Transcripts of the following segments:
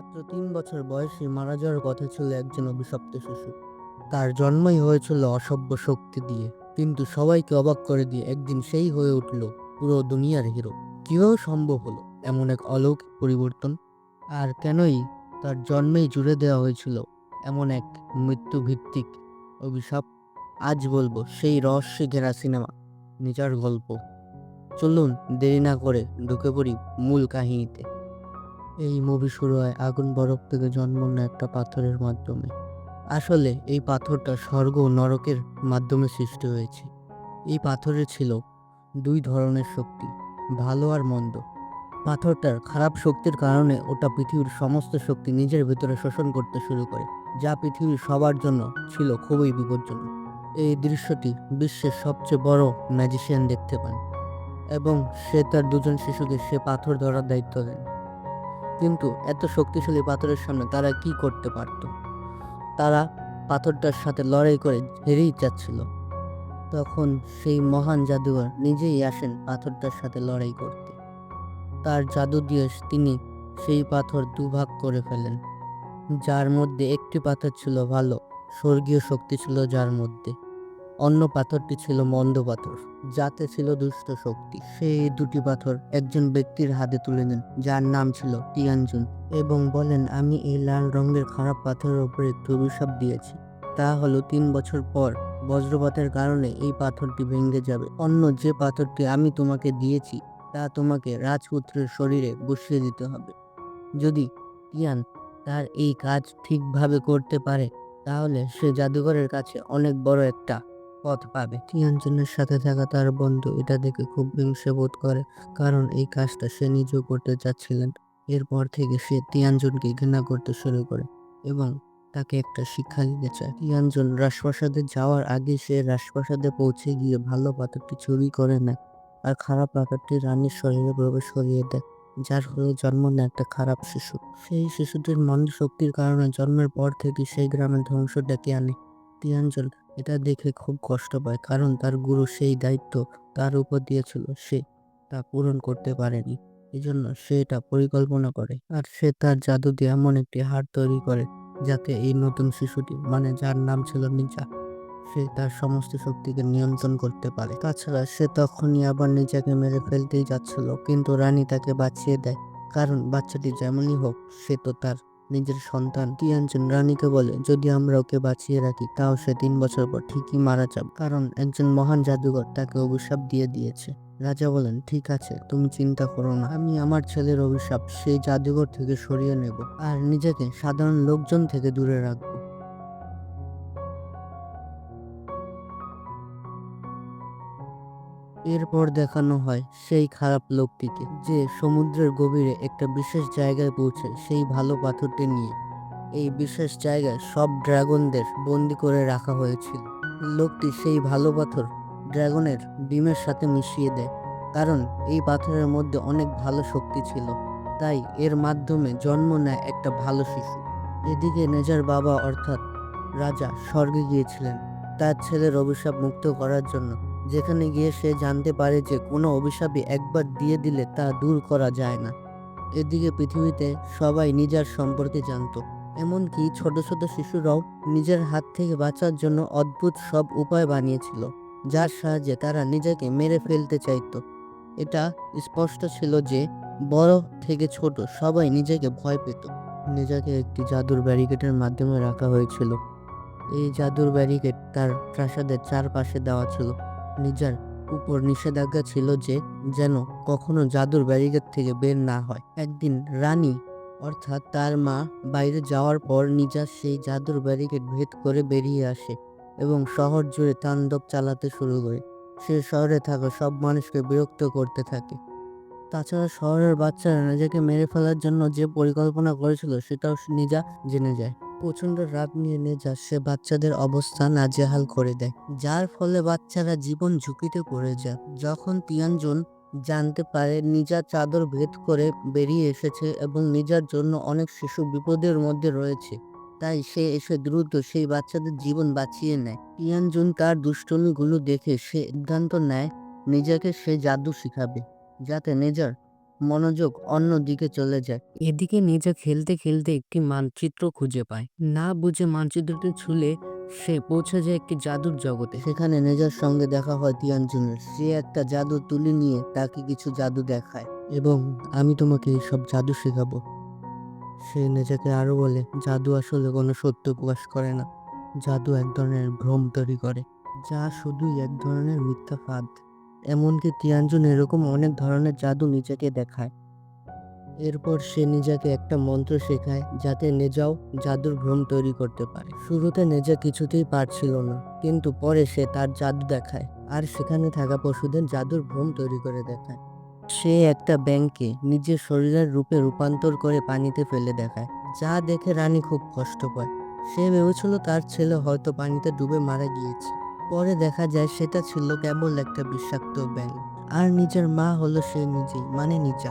মাত্র তিন বছর বয়সে মারা যাওয়ার কথা ছিল একজন অভিশপ্ত শিশু। তার জন্মই হয়েছিল অসভ্য শক্তি দিয়ে। কিন্তু সবাইকে অবাক করে দিয়ে একদিন সেই হয়ে উঠল পুরো দুনিয়ার হিরো। কীভাবে সম্ভব হলো এমন এক অলৌকিক পরিবর্তন? আর কেনই তার জন্মেই জুড়ে দেওয়া হয়েছিল এমন এক মৃত্যু ভিত্তিক অভিশাপ? আজ বলব সেই রহস্যে ঘেরা সিনেমা, নিজার গল্প। চলুন দেরি না করে ঢুকে পড়ি মূল কাহিনীতে। এই মুভি শুরু হয় আগুন বরফ থেকে জন্ম নেয় একটা পাথরের মাধ্যমে। আসলে এই পাথরটা স্বর্গ ও নরকের মাধ্যমে সৃষ্টি হয়েছে। এই পাথরে ছিল দুই ধরনের শক্তি, ভালো আর মন্দ। পাথরটার খারাপ শক্তির কারণে ওটা পৃথিবীর সমস্ত শক্তি নিজের ভেতরে শোষণ করতে শুরু করে, যা পৃথিবীর সবার জন্য ছিল খুবই বিপজ্জনক। এই দৃশ্যটি বিশ্বের সবচেয়ে বড় ম্যাজিশিয়ান দেখতে পান এবং সে তার দুজন শিশুকে সে পাথর ধরার দায়িত্ব দেন। কিন্তু এত শক্তিশালী পাথরের সামনে তারা কি করতে পারত? তারা পাথরটার সাথে লড়াই করে হেরেই যাচ্ছিল। তখন সেই মহান জাদুঘর নিজেই আসেন পাথরটার সাথে লড়াই করতে। তার জাদু দিয়ে তিনি সেই পাথর দুভাগ করে ফেলেন, যার মধ্যে একটি পাথর ছিল ভালো, স্বর্গীয় শক্তি ছিল যার মধ্যে। অন্য পাথরটি ছিল মন্দ পাথর, যাতে ছিল দুষ্ট শক্তি। সেই দুটি পাথর একজন ব্যক্তির হাতে তুলে নেন যার নাম ছিল টিয়ানজুন এবং বলেন, আমি এই লাল রঙের খারাপ পাথরের উপরে একটু অভিশাপ দিয়েছি। তা হলো, তিন বছর পর বজ্রপাতের কারণে এই পাথরটি ভেঙে যাবে। অন্য যে পাথরটি আমি তোমাকে দিয়েছি, তা তোমাকে রাজপুত্রের শরীরে বসিয়ে দিতে হবে। যদি টিয়ান তার এই কাজ ঠিকভাবে করতে পারে, তাহলে সে জাদুঘরের কাছে অনেক বড় একটা পথ পাবে। টিয়ানজনের সাথে থাকা তার বন্ধু এটা দেখে খুব হিংসে বোধ করে, কারণ এই কাজটা সে নিজেও করতে চাচ্ছিলেন। এরপর থেকে সে তিয়ানজনকে ঘৃণা করতে শুরু করে এবং তাকে একটা শিক্ষা দিতে চায়। তিয়ানজন রাজপ্রাসাদে যাওয়ার আগে সে রাজপ্রাসাদে পৌঁছে গিয়ে ভালো পাথরটি চুরি করে নেয় আর খারাপ পাথরটি রানীর শরীরে প্রবেশ করিয়ে দেয়, যার ফলে জন্ম নেয় একটা খারাপ শিশু। সেই শিশুটির মন শক্তির কারণে জন্মের পর থেকে সেই গ্রামের ধ্বংস ডেকে আনে। তিয়ানজন এটা দেখে খুব কষ্ট পায়। কারণ তার গুরু সেই দায়িত্ব তার উপর দিয়েছিল, সে তা পূরণ করতে পারেনি। এজন্য সে এটা পরিকল্পনা করে আর সে তার জাদু দিয়ে এমন একটি হার তৈরি করে যাতে এই নতুন শিশুটি মানে যার নাম ছিল নিজা সে তার সমস্ত শক্তিকে নিয়ন্ত্রণ করতে পারে। তাছাড়া সে তখনই আবার নিজেকে মেরে ফেলতেই যাচ্ছিল, কিন্তু রানী তাকে বাঁচিয়ে দেয়। কারণ বাচ্চাটি যেমনই হোক, সে তো তার নিজের সন্তান তিয়ানচুন রানীকে বলে, যদি আমরা ওকে বাঁচিয়ে রাখি, তাও সে তিন বছর পর ঠিকই মারা যাবে। কারণ একজন মহান জাদুঘর তাকে অভিশাপ দিয়ে দিয়েছে। রাজা বলেন, ঠিক আছে, তুমি চিন্তা করো না। আমি আমার ছেলের অভিশাপ সেই জাদুঘর থেকে সরিয়ে নেব, আর নিজেকে সাধারণ লোকজন থেকে দূরে রাখব। এরপর দেখানো হয় সেই খারাপ লোকটিকে, যে সমুদ্রের গভীরে একটা বিশেষ জায়গায় পৌঁছে সেই ভালো পাথরটি নিয়ে। এই বিশেষ জায়গায় সব ড্রাগনদের বন্দি করে রাখা হয়েছিল। লোকটি সেই ভালো পাথর ড্রাগনের ডিমের সাথে মিশিয়ে দেয়, কারণ এই পাথরের মধ্যে অনেক ভালো শক্তি ছিল। তাই এর মাধ্যমে জন্ম নেয় একটা ভালো শিশু। এদিকে নেজার বাবা অর্থাৎ রাজা স্বর্গে গিয়েছিলেন। তার ছেলের অভিশাপ মুক্ত করার জন্য যেখানে গিয়ে সে জানতে পারে যে কোনো অভিশাপই একবার দিয়ে দিলে তা দূর করা যায় না। এদিকে পৃথিবীতে সবাই নিজের সম্পর্কে জানতো, এমনকি ছোট ছোট শিশুরাও নিজের হাত থেকে বাঁচার জন্য অদ্ভুত সব উপায় বানিয়েছিল, যার সাহায্যে তারা নিজেকে মেরে ফেলতে চাইতো। এটা স্পষ্ট ছিল যে বড় থেকে ছোট সবাই নিজেকে ভয় পেত। নিজেকে একটি জাদুর ব্যারিকেডের মাধ্যমে রাখা হয়েছিল। এই জাদুর ব্যারিকেড তার প্রাসাদের চারপাশে দেওয়া ছিল। নিজার উপর নিষেধাজ্ঞা ছিল যে যেন কখনো জাদুর ব্যারিকেড থেকে বের না হয়। একদিন রানী, অর্থাৎ তার মা, বাইরে যাওয়ার পর নিজা সেই জাদুর ব্যারিকেড ভেদ করে বেরিয়ে আসে এবং শহর জুড়ে তাণ্ডব চালাতে শুরু করে। সে শহরে থাকা সব মানুষকে বিরক্ত করতে থাকে। তাছাড়া শহরের বাচ্চারা নিজেকে মেরে ফেলার জন্য যে পরিকল্পনা করেছিল, সেটাও নিজা জেনে যায়। প্রচণ্ড রাগ নিয়ে নেজা সে বাচ্চাদের অবস্থা নাজেহাল করে দেয়। যার ফলে বাচ্চারা জীবন ঝুঁকিতে পড়ে যায়। যখন তিয়ানজন জানতে পারে, নিজা চাদর ভেদ করে বেরিয়ে এসেছে এবং নিজের জন্য অনেক শিশু বিপদের মধ্যে রয়েছে, তাই সে এসে দ্রুত সেই বাচ্চাদের জীবন বাঁচিয়ে নেয়। তিয়ানজুন তার দুষ্টমিগুলো দেখে সে সিদ্ধান্ত নেয়, নিজেকে সে জাদু শিখাবে, যাতে নেজার মনোযোগ অন্য দিকে চলে যায়। এদিকে নিজে খেলতে খেলতে একটি মানচিত্র খুঁজে পায়। না বুঝে মানচিত্রটি ছুলে সে পৌঁছে যায় একটি জাদুর জগতে। সেখানে নেজার সঙ্গে দেখা হয় তিয়ানজুনের সে একটা জাদু তুলি নিয়ে তাকে কিছু জাদু দেখায় এবং আমি তোমাকে এইসব জাদু শেখাবো। সে নেজাকে আরও বলে জাদু আসলে কোনো সত্য প্রকাশ করে না। জাদু এক ধরনের ভ্রম তৈরি করে। যা শুধুই এক ধরনের মিথ্যা ফাঁদ। এমনকি তিয়ানজুন এরকম অনেক ধরনের জাদু নিজেকে দেখায়। এরপর সে নিজেকে একটা মন্ত্র শেখায় যাতে নেজাও জাদুর ভ্রম তৈরি করতে পারে। শুরুতে নেজা কিছুতেই পারছিল না, কিন্তু পরে সে তার জাদু দেখায় আর সেখানে থাকা পশুদের জাদুর ভ্রম তৈরি করে দেখায়। সে একটা ব্যাংকে নিজের শরীরের রূপে রূপান্তর করে পানিতে ফেলে দেখায়, যা দেখে রানী খুব কষ্ট পায়। সে ভেবেছিল তার ছেলে হয়তো পানিতে ডুবে মারা গিয়েছে। পরে দেখা যায় সেটা ছিল কেবল একটা বিষাক্ত ব্যাঙ। আর নিজের মা হলো সে নিজেই মানে নিজা।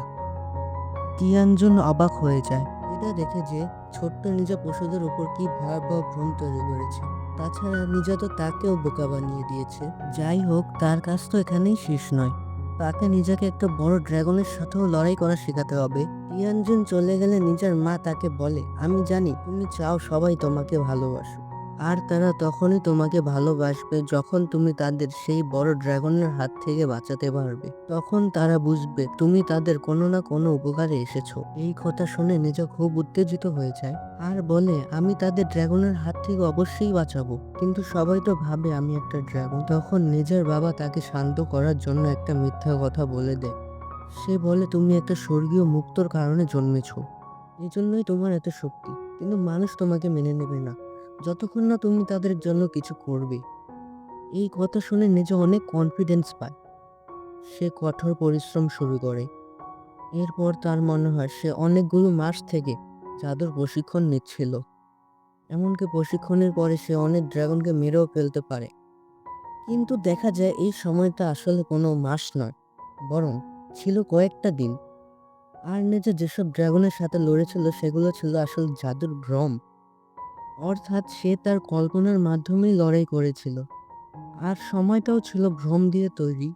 তিয়ানজুন অবাক হয়ে যায়। এটা দেখে যে ছোট্ট নিজা পশুদের উপর কি ভয়াবহ ভ্রম তৈরি করেছে। তাছাড়া নিজা তো তাকেও বোকা বানিয়ে দিয়েছে। যাই হোক, তার কাজ তো এখানেই শেষ নয়। তাকে নিজাকে একটা বড় ড্রাগনের সাথেও লড়াই করা শেখাতে হবে। তিয়ানজুন চলে গেলে নিজের মা তাকে বলে, আমি জানি, তুমি চাও সবাই তোমাকে ভালোবাসো আর তারা তখনই তোমাকে ভালোবাসবে যখন তুমি তাদের সেই বড় ড্রাগনের হাত থেকে বাঁচাতে পারবে। তখন তারা বুঝবে তুমি তাদের কোনো না কোনো উপকারে এসেছ। এই কথা শুনে নিজে খুব উত্তেজিত হয়ে যায়। আর বলে, আমি তাদের ড্রাগনের হাত থেকে অবশ্যই বাঁচাবো। কিন্তু সবাই তো ভাবে আমি একটা ড্রাগন। তখন নিজের বাবা তাকে শান্ত করার জন্য একটা মিথ্যা কথা বলে দেয়। সে বলে, তুমি একটা স্বর্গীয় মুক্তর কারণে জন্মেছ। এই জন্যই তোমার এত শক্তি। কিন্তু মানুষ তোমাকে মেনে নেবে না। যতক্ষণ না তুমি তাদের জন্য কিছু করবে। এই কথা শুনে নিজে অনেক কনফিডেন্স পায়। সে কঠোর পরিশ্রম শুরু করে। এরপর তার মনে হয় সে অনেকগুলো মাস থেকে জাদুর প্রশিক্ষণ নিচ্ছিল। এমনকি প্রশিক্ষণের পরে সে অনেক ড্রাগনকে মেরেও ফেলতে পারে। কিন্তু দেখা যায় এই সময়টা আসলে কোনো মাস নয়, বরং ছিল কয়েকটা দিন। আর নিজে যেসব ড্রাগনের সাথে লড়েছিল সেগুলো ছিল আসল জাদুর ভ্রম। অর্থাৎ সে তার কল্পনার মাধ্যমেই লড়াই করেছিল। আর সময়টাও ছিল ভ্রম দিয়ে তৈরি।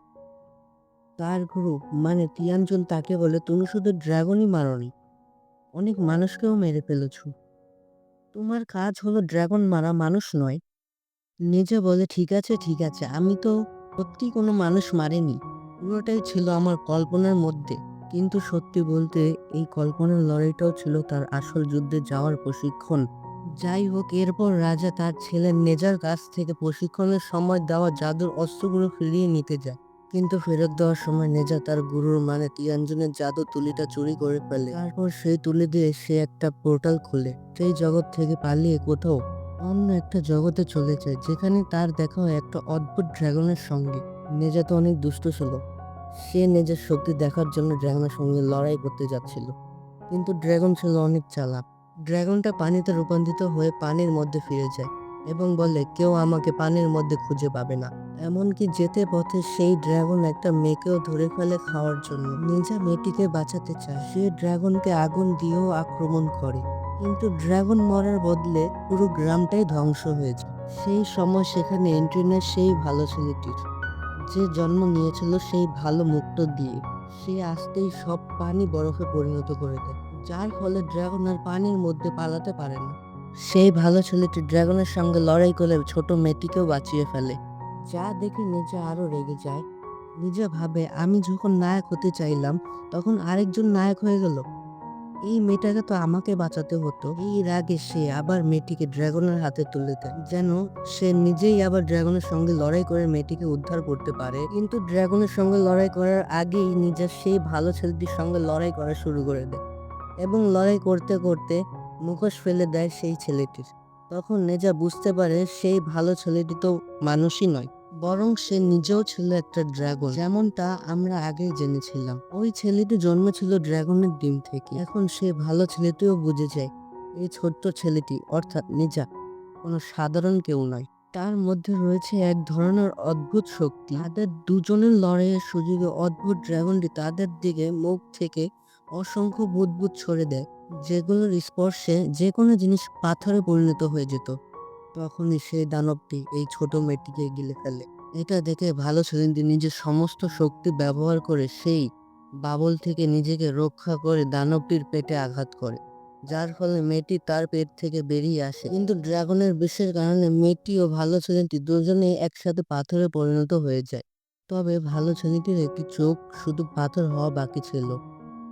তার গ্রুপ মানে তিয়ানজন তাকে বলে, তুমি শুধু ড্রাগনই মারনি, অনেক মানুষকেও মেরে ফেলেছ। তোমার কাজ হলো ড্রাগন মারা মানুষ নয়। নিজে বলে, ঠিক আছে ঠিক আছে, আমি তো সত্যি কোনো মানুষ মারেনি। পুরোটাই ছিল আমার কল্পনার মধ্যে। কিন্তু সত্যি বলতে, এই কল্পনার লড়াইটাও ছিল তার আসল যুদ্ধে যাওয়ার প্রশিক্ষণ। যাই হোক এরপর রাজা তার ছেলে নেজার কাছ থেকে প্রশিক্ষণের সময় দেওয়া জাদুর অস্ত্রগুলো ফিরিয়ে নিতে যায়। কিন্তু ফেরত দেওয়ার সময় নেজা তার গুরুর মানে তিয়ানজনের জাদু তুলিটা চুরি করে ফেলে। তারপর সেই তুলি দিয়ে সে একটা পোর্টাল খুলে। সেই জগৎ থেকে পালিয়ে কোথাও অন্য একটা জগতে চলে যায়, যেখানে তার দেখা হয় একটা অদ্ভুত ড্রাগনের সঙ্গে। নেজা তো অনেক দুষ্ট ছিল। সে নিজের শক্তি দেখার জন্য ড্রাগনের সঙ্গে লড়াই করতে যাচ্ছিল। কিন্তু ড্রাগন ছিল অনেক চালাক। ড্রাগনটা পানিতে রূপান্তরিত হয়ে পানির মধ্যে ফিরে যায় এবং বলে, কেউ আমাকে পানির মধ্যে খুঁজে পাবে না। এমনকি যেতে পথে সেই ড্রাগন একটা মেয়েকেও ধরে ফেলে খাওয়ার জন্য। নিজা মেয়েটিকে বাঁচাতে চায়। সে ড্রাগনকে আগুন দিয়েও আক্রমণ করে। কিন্তু ড্রাগন মরার বদলে পুরো গ্রামটাই ধ্বংস হয়ে যায়। সেই সময় সেখানে এন্ট্রি নেয় সেই ভালো ছেলেটির। যে জন্ম নিয়েছিল সেই ভালো মুক্ত দিয়ে। সে আসতেই সব পানি বরফে পরিণত করে দেয়। যার ফলে ড্রাগন আর পানির মধ্যে পালাতে পারে না। সেই ভালো ছেলেটি ড্রাগনের সঙ্গে লড়াই করে ছোট মেয়েটিকেও বাঁচিয়ে ফেলে। যা দেখে নিজে আরও রেগে যায়। নিজে ভাবে, আমি যখন নায়ক হতে চাইলাম, তখন আরেকজন নায়ক হয়ে গেল। এই মেয়েটাকে তো আমাকে বাঁচাতে হতো। এই রাগে সে আবার মেয়েটিকে ড্রাগনের হাতে তুলে দেয়। যেন সে নিজেই আবার ড্রাগনের সঙ্গে লড়াই করে মেয়েটিকে উদ্ধার করতে পারে। কিন্তু ড্রাগনের সঙ্গে লড়াই করার আগেই নিজের সেই ভালো ছেলেটির সঙ্গে লড়াই করা শুরু করে দেয়। এবং লড়াই করতে করতে মুখোশ ফেলে দেয় সেই ছেলেটির। তখন নেজা বুঝতে পারে সেই ভালো ছেলেটি তো মানুষই নয়, বরং সে নিজেও ছিল একটা ড্রাগন, যেমনটা আমরা আগেই জেনেছিলাম। ওই ছেলেটি জন্মেছিল ড্রাগনের ডিম থেকে। এখন সে ভালো ছেলেটিও বুঝে যায় এই ছোট্ট ছেলেটি অর্থাৎ নিজা কোনো সাধারণ কেউ নয়। তার মধ্যে রয়েছে এক ধরনের অদ্ভুত শক্তি। তাদের দুজনের লড়াইয়ের সুযোগে অদ্ভুত ড্রাগনটি তাদের দিকে মুখ থেকে অসংখ্য বুদবুদ ছড়ে দেয়, যেগুলোর স্পর্শে যে কোনো জিনিস পাথরে পরিণত হয়ে যেত। তখনই সেই দানবটি এই ছোট মেয়েটিকে গিলে ফেলে। এটা দেখে ভালো ছেলেটি নিজের সমস্ত শক্তি ব্যবহার করে সেই বাবল থেকে নিজেকে রক্ষা করে দানবটির পেটে আঘাত করে, যার ফলে মেয়েটি তার পেট থেকে বেরিয়ে আসে। কিন্তু ড্রাগনের বিষের কারণে মেয়েটি ও ভালো ছেলেটি দুজনেই একসাথে পাথরে পরিণত হয়ে যায়। তবে ভালো ছেলেটির একটি চোখ শুধু পাথর হওয়া বাকি ছিল।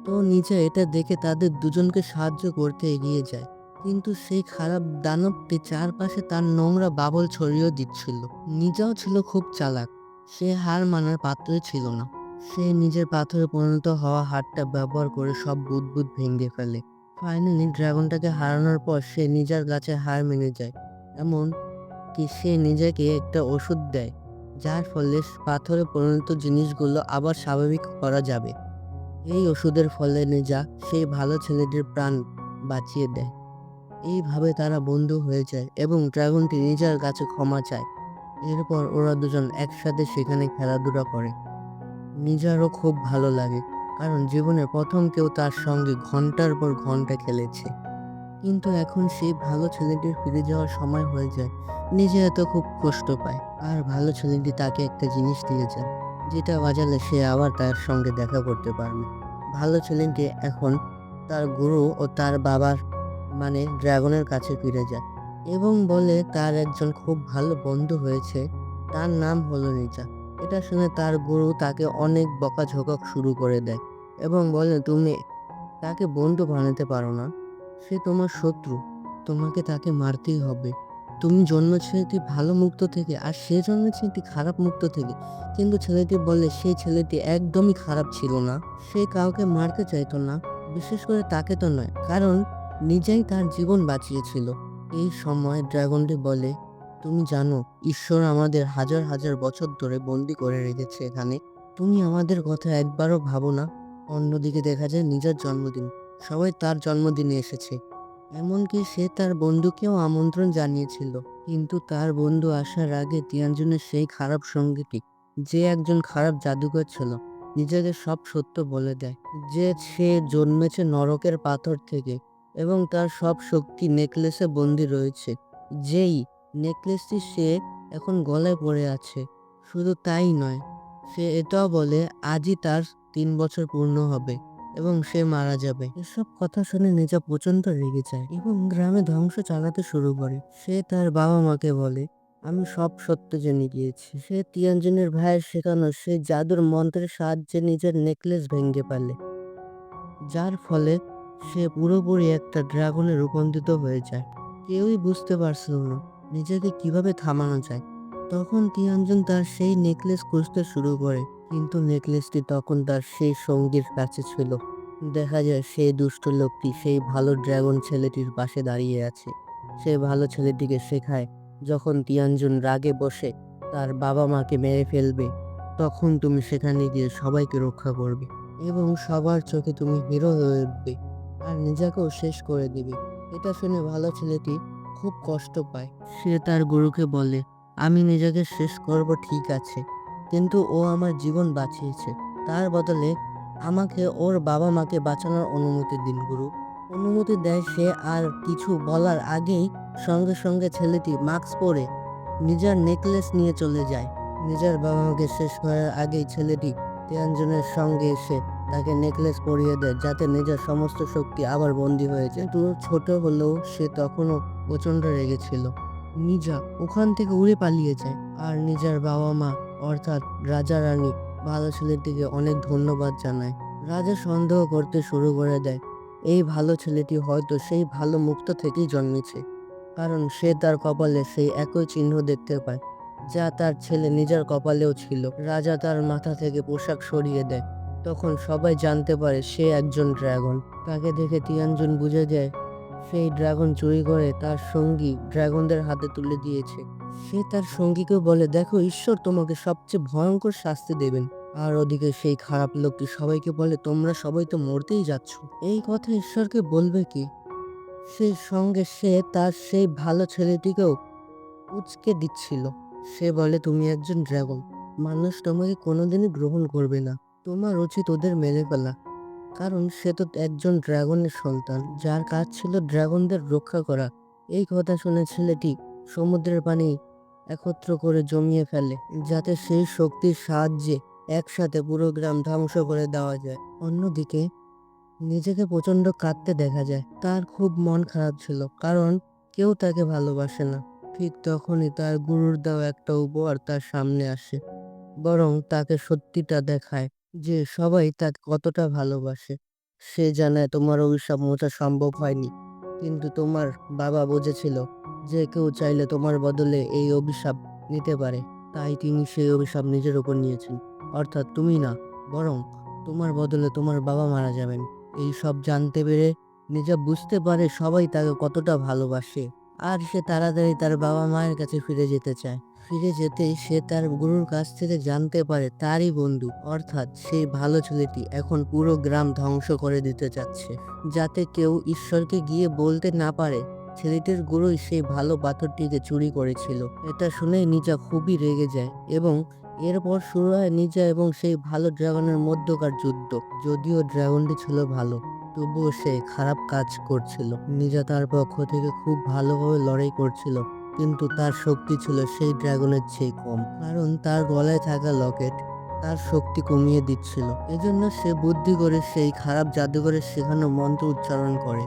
তো নিচে এটা দেখে তাদের দুজনকে সাহায্য করতে এগিয়ে যায়। কিন্তু সেই খারাপ দানবটি চারপাশে তার নোংরা বাবল ছড়িয়ে দিচ্ছিল। নিজেও ছিল খুব চালাক। সে হার মানার পাত্রই ছিল না। সে নিজের পাথরে পরিণত হওয়া হাতটা ব্যবহার করে সব বুদবুদ ভেঙে ফেলে। ফাইনালি ড্রাগনটাকে হারানোর পর সে নিজের গাছে হার মেনে যায়। এমন কি সে নিজেকে একটা ওষুধ দেয়, যার ফলে পাথরে পরিণত জিনিসগুলো আবার স্বাভাবিক করা যাবে। এই ওষুধের ফলে নিজা সেই ভালো ছেলেটির প্রাণ বাঁচিয়ে দেয়। এইভাবে তারা বন্ধু হয়ে যায় এবং ড্রাগনটি নিজের কাছে ক্ষমা চায়। এরপর ওরা দুজন একসাথে সেখানে খেলাধুলা করে। নিজারও খুব ভালো লাগে, কারণ জীবনে প্রথম কেউ তার সঙ্গে ঘণ্টার পর ঘণ্টা খেলেছে। কিন্তু এখন সেই ভালো ছেলেটির ফিরে যাওয়ার সময় হয়ে যায়। নিজে এত খুব কষ্ট পায়, আর ভালো ছেলেটি তাকে একটা জিনিস দিয়ে যায়। যেটা বাজালে সে আবার তার সঙ্গে দেখা করতে পারবে। ভালো ছেলেটি এখন তার গুরু ও তার বাবার মানে ড্রাগনের কাছে ফিরে যায় এবং বলে, তার একজন খুব ভালো বন্ধু হয়েছে। তার নাম হলো রিচা এটা শুনে তার গুরু তাকে অনেক বকাঝকা শুরু করে দেয় এবং বলে, তুমি তাকে বন্ধু বানাতে পারো না। সে তোমার শত্রু। তোমাকে তাকে মারতেই হবে। তুমি জন্মেছো একটি ভালো মুক্ত থেকে আর সে জন্মেছে একটি খারাপ মুক্ত থেকে। কিন্তু ছেলেটি বলে সেই ছেলেটি একদমই খারাপ ছিল না। সে কাউকে মারতে চাইতো না, বিশেষ করে তাকে তো নয়, কারণ নিজেই তার জীবন বাঁচিয়েছিল। এই সময় ড্রাগনটি বলে, তুমি জানো, ঈশ্বর আমাদের হাজার হাজার বছর ধরে বন্দি করে রেখেছে এখানে। তুমি আমাদের কথা একবারও ভাবো না। অন্যদিকে দেখা যায় নিজের জন্মদিন। সবাই তার জন্মদিনে এসেছে। এমনকি সে তার বন্ধুকেও আমন্ত্রণ জানিয়েছিল। কিন্তু তার বন্ধু আসার আগে তিয়ানজনের সেই খারাপ সঙ্গীটি, যে একজন খারাপ জাদুকর ছিল, নিজেকে সব সত্য বলে দেয়। যে সে জন্মেছে নরকের পাথর থেকে এবং তার সব শক্তি নেকলেসে বন্দি রয়েছে, যেই নেকলেসটি সে এখন গলায় পড়ে আছে। শুধু তাই নয়, সে এটাও বলে, আজই তার তিন বছর পূর্ণ হবে। এবং সে মারা যাবে। এসব কথা শুনে নিজা প্রচণ্ড রেগে যায় এবং গ্রামে ধ্বংস চালাতে শুরু করে। সে তার বাবা মাকে বলে, আমি সব সত্য জেনে গিয়েছি। সে তিয়ানজনের ভাইয়ের শেখানো সেই জাদুর মন্ত্রের সাহায্যে নিজের নেকলেস ভেঙে ফেলে। যার ফলে সে পুরোপুরি একটা ড্রাগনে রূপান্তরিত হয়ে যায়। কেউই বুঝতে পারছিল না নিজেকে কীভাবে থামানো যায়। তখন তিয়ানজন তার সেই নেকলেস খুঁজতে শুরু করে। কিন্তু নেকলেসটি তখন তার সেই সঙ্গীর কাছে ছিল। দেখা যায় সেই দুষ্ট লোকটি সেই ভালো ড্রাগন ছেলেটির পাশে দাঁড়িয়ে আছে। সে ভালো ছেলেটিকে শেখায়, যখন তিয়ানজন রাগে বসে তার বাবা মাকে মেরে ফেলবে, তখন তুমি সেখানে গিয়ে সবাইকে রক্ষা করবে এবং সবার চোখে তুমি হিরো হয়ে উঠবে আর নিজেকেও শেষ করে দিবে। এটা শুনে ভালো ছেলেটি খুব কষ্ট পায়। সে তার গুরুকে বলে, আমি নিজেকে শেষ করব, ঠিক আছে। কিন্তু ও আমার জীবন বাঁচিয়েছে। তার বদলে আমাকে ওর বাবা মাকে বাঁচানোর অনুমতি দিন, গুরু। অনুমতি দেয় সে আর কিছু বলার আগেই সঙ্গে সঙ্গে ছেলেটি মাস্ক পরে নিজের নেকলেস নিয়ে চলে যায়। নিজের বাবা মাকে শেষ করার আগেই ছেলেটি তিয়ানজনের সঙ্গে এসে তাকে নেকলেস পরিয়ে দেয়, যাতে নিজের সমস্ত শক্তি আবার বন্দী হয়েছে কিন্তু ছোট হলেও সে তখনও প্রচণ্ড রেগেছিল নিজা ওখান থেকে উড়ে পালিয়ে যায় আর নিজের বাবা মা অর্থাৎ রাজা রানী ভালো ছেলেটিকে অনেক ধন্যবাদ জানায়। রাজা সন্দেহ করতে শুরু করে দেয়, এই ভালো ছেলেটি হয়তো সেই ভালো মুক্ত থেকেই জন্মেছে। কারণ সে তার কপালে সেই একই চিহ্ন দেখতে পায়, যা তার ছেলে নিজের কপালেও ছিল। রাজা তার মাথা থেকে পোশাক সরিয়ে দেয়। তখন সবাই জানতে পারে সে একজন ড্রাগন। তাকে দেখে তিয়ানজন বুঝে যায়, সেই ড্রাগন চুরি করে তার সঙ্গী ড্রাগনদের হাতে তুলে দিয়েছে। সে তার সঙ্গীকে বলে, দেখো, ঈশ্বর তোমাকে সবচেয়ে ভয়ঙ্কর শাস্তি দেবেন। আর ওদিকে সেই খারাপ লোকটি সবাইকে বলে, তোমরা সবাই তো মরতেই যাচ্ছ। এই কথা ঈশ্বরকে বলবে কি? সেই সঙ্গে সে তার সেই ভালো ছেলেটিকেও উচকে দিচ্ছিল। সে বলে, তুমি একজন ড্রাগন। মানুষ তোমাকে কোনোদিনই গ্রহণ করবে না। তোমার উচিত ওদের মেরে ফেলা। কারণ সে তো একজন ড্রাগনের সন্তান। যার কাজ ছিল ড্রাগনদের রক্ষা করা। এই কথা শুনে ছেলেটি সমুদ্রের পানি একত্র করে জমিয়ে ফেলে, যাতে সেই শক্তির সাহায্যে একসাথে পুরো গ্রাম ধ্বংস করে দেওয়া যায়। অন্যদিকে, নিজেকে প্রচণ্ড কাঁদতে দেখা যায়। তার খুব মন খারাপ ছিল, কারণ কেউ তাকে ভালোবাসে না। ঠিক তখনই তার গুরুর দেওয়া একটা উপহার তার সামনে আসে, বরং তাকে সত্যিটা দেখায় যে সবাই তাকে কতটা ভালোবাসে। সে জানে তোমার অভিশাপ মোছা সম্ভব হয়নি। কিন্তু তোমার বাবা বুঝেছিল যে কেউ চাইলে তোমার বদলে এই অভিশাপ নিতে পারে। তাই তিনি সেই অভিশাপ নিজের উপর নিয়েছেন। অর্থাৎ তুমি না, বরং তোমার বদলে তোমার বাবা মারা যাবেন। এই সব জানতে পেরে নিজা বুঝতে পারে সবাই তাকে কতটা ভালোবাসে। আর সে তাড়াতাড়ি তার বাবা মায়ের কাছে ফিরে যেতে চায়। ফিরে যেতেই সে তার গুরুর কাছ থেকে জানতে পারে তারই বন্ধু। অর্থাৎ সেই ভালো ছেলেটি এখন পুরো গ্রাম ধ্বংস করে দিতে চাচ্ছে। যাতে কেউ ঈশ্বরকে গিয়ে বলতে না পারে, ছেলেটির গুরুই সেই ভালো পাথরটিকে চুরি করেছিল। এটা শুনে নিজা খুবই রেগে যায় এবং এরপর শুরু হয় নিজা এবং সেই ভালো ড্রাগনের মধ্যকার যুদ্ধ। যদিও ড্রাগনটি ছিল ভালো, তবুও সে খারাপ কাজ করছিল। নিজা তার পক্ষ থেকে খুব ভালোভাবে লড়াই করছিল। কিন্তু তার শক্তি ছিল সেই ড্রাগনের চেয়ে কম। কারণ তার গলায় থাকা লকেট তার শক্তি কমিয়ে দিচ্ছিল। এজন্য সে বুদ্ধি করে সেই খারাপ জাদুঘরের শেখানো মন্ত্র উচ্চারণ করে।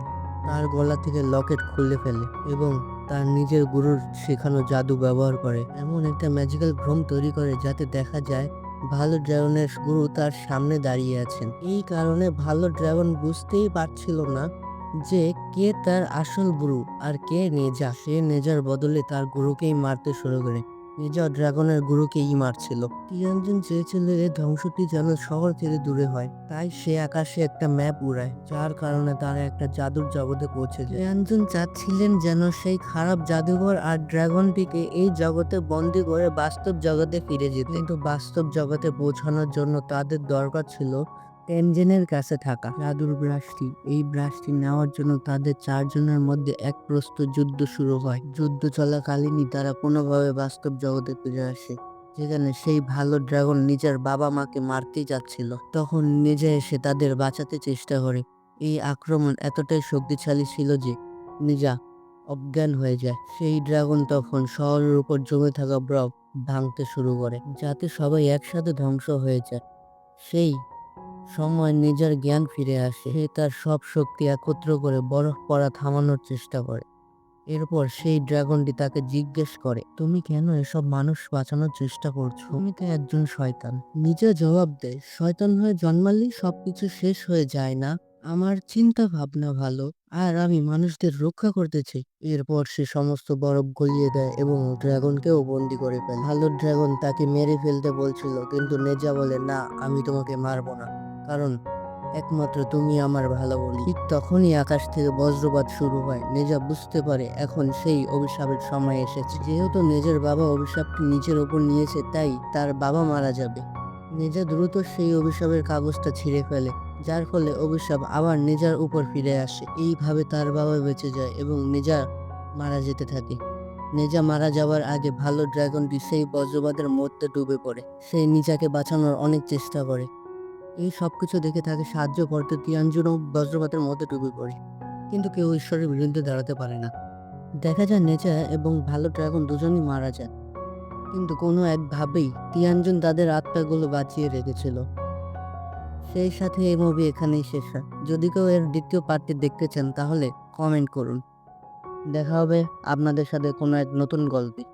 তার গলা থেকে লকেট খুলে ফেলে এবং তার নিজের গুরুর শেখানো জাদু ব্যবহার করে। এমন একটা ম্যাজিক্যাল ভ্রম তৈরি করে যাতে দেখা যায় ভালো ড্রাগনের গুরু তার সামনে দাঁড়িয়ে আছেন। এই কারণে ভালো ড্রাগন বুঝতেই পারছিল না যে কে তার আসল গুরু আর কে নেজা। সে নেজার বদলে তার গুরুকেই মারতে শুরু করে। নেজা ড্রাগনের গুরুকেই মারছিল। টিয়ানজিন চেয়েছিল এই ধ্বংসটি যেন শহর থেকে দূরে হয়। তাই সে আকাশে একটা ম্যাপ উড়ায়, যার কারণে তারা একটা জাদুর জগতে পৌঁছে যায়। টিয়ানজিন চাচ্ছিলেন যেন সেই খারাপ জাদুঘর আর ড্রাগনটিকে এই জগতে বন্দি করে বাস্তব জগতে ফিরে যেতে। কিন্তু বাস্তব জগতে পৌঁছানোর জন্য তাদের দরকার ছিল টেনজেনের কাছে থাকা। জাদুর ব্রাশটি, এই ব্রাশটি নেওয়ার জন্য তাদের চারজনের মধ্যে এক প্রস্ত যুদ্ধ শুরু হয়। যুদ্ধ চলাকালীনই তারা কোনোভাবে বাস্তব জগতে ফিরে আসে, যেখানে সেই ভালো ড্রাগন নিজের বাবা মাকে মারতে যাচ্ছিল। তখন নিজে এসে তাদের বাঁচাতে চেষ্টা করে। এই আক্রমণ এতটাই শক্তিশালী ছিল যে নিজা অজ্ঞান হয়ে যায়। সেই ড্রাগন তখন শহরের উপর জমে থাকা বরফ ভাঙতে শুরু করে, যাতে সবাই একসাথে ধ্বংস হয়ে যায়। সেই সময় নিজের জ্ঞান ফিরে আসে। সে তার সব শক্তি একত্র করে বরফ পড়া থামানোর চেষ্টা করে। এরপর সেই ড্রাগনটি তাকে জিজ্ঞেস করে, তুমি কেন এসব মানুষ বাঁচানোর চেষ্টা করছ? তুমি তো একজন শয়তান। নিজে জবাব দেয়, শয়তান হয়ে জন্মালেই সবকিছু শেষ হয়ে যায় না। আমার চিন্তা ভাবনা ভালো, আর আমি মানুষদের রক্ষা করতে চাই। এরপর সে সমস্ত বরফ গলিয়ে দেয় এবং ড্রাগনকেও বন্দি করে ফেলে। ভালো ড্রাগন তাকে মেরে ফেলতে বলছিল, কিন্তু নেজা বলে, না, আমি তোমাকে মারবো না। কারণ একমাত্র তুমি আমার ভালো বলি ঠিক তখনই আকাশ থেকে বজ্রপাত শুরু হয়। নেজা বুঝতে পারে এখন সেই অভিশাপের সময় এসেছে। যেহেতু নিজের বাবা অভিশাপটি নিজের ওপর নিয়েছে, তাই তার বাবা মারা যাবে। নেজা দ্রুত সেই অভিশাপের কাগজটা ছিঁড়ে ফেলে, যার ফলে অভিশাপ আবার নেজার উপর ফিরে আসে। এইভাবে তার বাবা বেঁচে যায় এবং নেজা মারা যেতে থাকে। নেজা মারা যাওয়ার আগে ভালো ড্রাগনটি সেই বজ্রপাতের মধ্যে ডুবে পড়ে। সে নিজাকে বাঁচানোর অনেক চেষ্টা করে। এই সব কিছু দেখে তাকে সাহায্য করতে তিয়ানজুনও বজ্রপাতের মধ্যে ডুবে পড়ে। কিন্তু কেউ ঈশ্বরের বিরুদ্ধে দাঁড়াতে পারে না। দেখা যায় নেচা এবং ভালো ড্রাগন দুজনই মারা যায়। কিন্তু কোনো একভাবেই তিয়ানজুন তাদের আত্মাগুলো বাঁচিয়ে রেখেছিল। সেই সাথে এই মুভি এখানেই শেষ হয়। যদি কেউ এর দ্বিতীয় পার্টটি দেখতে চান তাহলে কমেন্ট করুন। দেখা হবে আপনাদের সাথে কোনো এক নতুন গল্পে।